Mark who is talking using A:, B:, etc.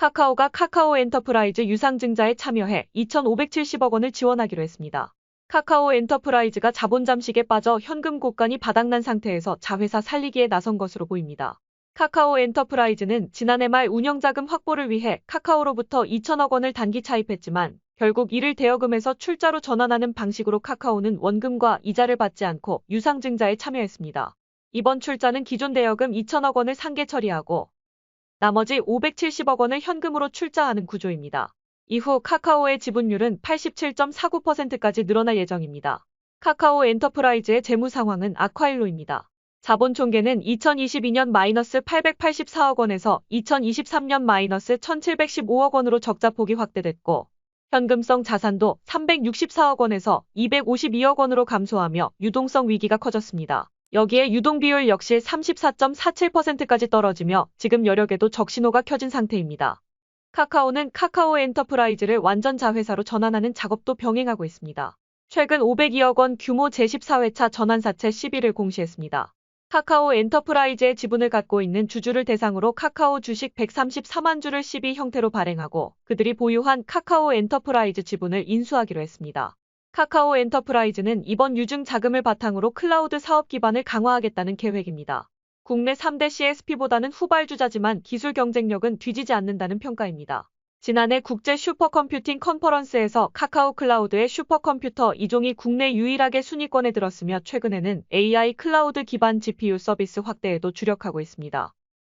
A: 카카오가 카카오 엔터프라이즈 유상증자에 참여해 2,570억 원을 지원하기로 했습니다. 카카오 엔터프라이즈가 자본 잠식에 빠져 현금 고간이 바닥난 상태에서 자회사 살리기에 나선 것으로 보입니다. 카카오 엔터프라이즈는 지난해 말 운영자금 확보를 위해 카카오로부터 2천억 원을 단기 차입했지만 결국 이를 대여금에서 출자로 전환하는 방식으로 카카오는 원금과 이자를 받지 않고 유상증자에 참여했습니다. 이번 출자는 기존 대여금 2천억 원을 상계 처리하고 나머지 570억 원을 현금으로 출자하는 구조입니다. 이후 카카오의 지분율은 87.49%까지 늘어날 예정입니다. 카카오 엔터프라이즈의 재무 상황은 악화일로입니다. 자본 총계는 2022년 마이너스 884억 원에서 2023년 마이너스 1715억 원으로 적자폭이 확대됐고 현금성 자산도 364억 원에서 252억 원으로 감소하며 유동성 위기가 커졌습니다. 여기에 유동 비율 역시 34.47%까지 떨어지며 지금 여력에도 적신호가 켜진 상태입니다. 카카오는 카카오 엔터프라이즈를 완전 자회사로 전환하는 작업도 병행하고 있습니다. 최근 502억 원 규모 제14회차 전환사채 시비를 공시했습니다. 카카오 엔터프라이즈의 지분을 갖고 있는 주주를 대상으로 카카오 주식 134만 주를 시비 형태로 발행하고 그들이 보유한 카카오 엔터프라이즈 지분을 인수하기로 했습니다. 카카오 엔터프라이즈는 이번 유증 자금을 바탕으로 클라우드 사업 기반을 강화하겠다는 계획입니다. 국내 3대 CSP보다는 후발주자지만 기술 경쟁력은 뒤지지 않는다는 평가입니다. 지난해 국제 슈퍼컴퓨팅 컨퍼런스에서 카카오 클라우드의 슈퍼컴퓨터 2종이 국내 유일하게 순위권에 들었으며 최근에는 AI 클라우드 기반 GPU 서비스 확대에도 주력하고 있습니다.